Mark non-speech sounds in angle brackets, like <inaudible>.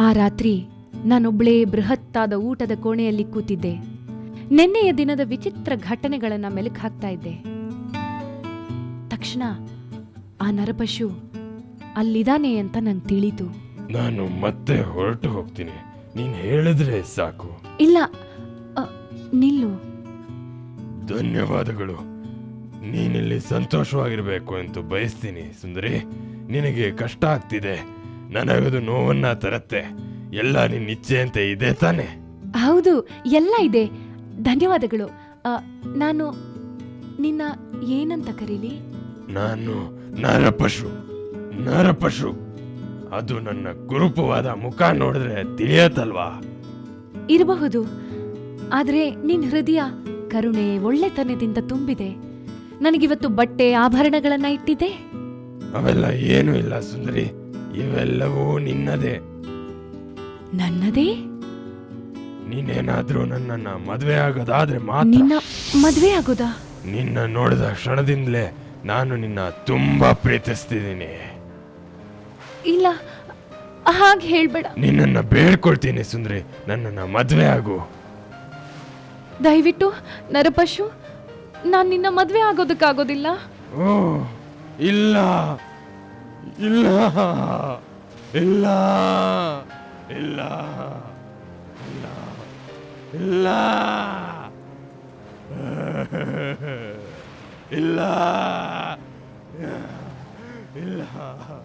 ಆ ರಾತ್ರಿ ನಾನೊಬ್ಳೇ ಬೃಹತ್ತಾದ ಊಟದ ಕೋಣೆಯಲ್ಲಿ ಕೂತಿದ್ದೆ. ನಿನ್ನೆಯ ದಿನದ ವಿಚಿತ್ರ ಘಟನೆಗಳನ್ನ ಮೆಲುಕು ಹಾಕ್ತಾ ಇದ್ದೆ. ತಕ್ಷಣ ಆ ನರಪಶು ಅಲ್ಲಿದಾನೆ ಅಂತ ನಂಗೆ ತಿಳಿತು. ನಾನು ಮತ್ತೆ ಹೊರಟು ಹೋಗ್ತೀನಿ. ನೀನ್ ಹೇಳಿದ್ರೆ ಸಾಕು. ಇಲ್ಲ ಅ, ನಿಲ್ಲು. ಧನ್ಯವಾದಗಳು. ನೀನಿಲ್ಲಿ ಸಂತೋಷವಾಗಿರ್ಬೇಕು ಅಂತ ಬಯಸ್ತೀನಿ ಸುಂದರಿ. ನಿನಗೆ ಕಷ್ಟ ಆಗ್ತಿದೆ. ನನಗದು ನೋವನ್ನ ತರತ್ತೆ. ಎಲ್ಲ ನಿನ್ನ ಇಚ್ಛೆ ಅಂತ ಇದೆ ತಾನೆ. ಹೌದು ಎಲ್ಲ ಇದೆ. ಧನ್ಯವಾದಗಳು. ನಾನು ನಿನ್ನ ಏನಂತ ಕರೀಲಿ? ನಾನು ನರಪಶು ನರಪಶು. ಅದು ನನ್ನ ಕುರುಪವಾದ ಮುಖ ನೋಡಿದ್ರೆ ತಿಳಿಯತ್ತಲ್ವಾ? ಇರಬಹುದು. ಆದರೆ ನಿನ್ ಹೃದಯ ಕರುಣೆ ಒಳ್ಳೆತನದಿಂದ ತುಂಬಿದೆ. ನನಗಿವತ್ತು ಬಟ್ಟೆ ಆಭರಣಗಳನ್ನ ಇಟ್ಟಿದೆ ಅವೆಲ್ಲ ಏನೂ ಇಲ್ಲ ಸುಂದರಿ. ಇವೆಲ್ಲವೂ ನಿನ್ನದೇ. ನನ್ನದೇ? ನೀನೇನಾದ್ರೂ ನನ್ನನ್ನ ಮದುವೆ ಆಗೋದಾದ್ರೆ ಮಾತ್ರ. ನಿನ್ನ ಮದ್ವೆ ಆಗೋದಾ? ನಿನ್ನ ನೋಡಿದ ಕ್ಷಣದಿಂದಲೇ ನಾನು ನಿನ್ನ ತುಂಬಾ ಪ್ರೀತಿಸ್ತಿದ್ದೀನಿ. ಇಲ್ಲ ಹಾಗೆ ಹೇಳ್ಬೇಡ. ನಿನ್ನನ್ನ ಬೇಡ್ಕೊಳ್ತೀನಿ ಸುಂದ್ರಿ ನನ್ನನ್ನ ಮದುವೆ ಆಗು. ದಯವಿಟ್ಟು ನರಪಶು ನಾನು ನಿನ್ನ ಮದುವೆ ಆಗೋದಕ್ಕಾಗೋದಿಲ್ಲ. ಓ ಇಲ್ಲ. 일라 일라 일라 일라 일라. <laughs> 일라 일라.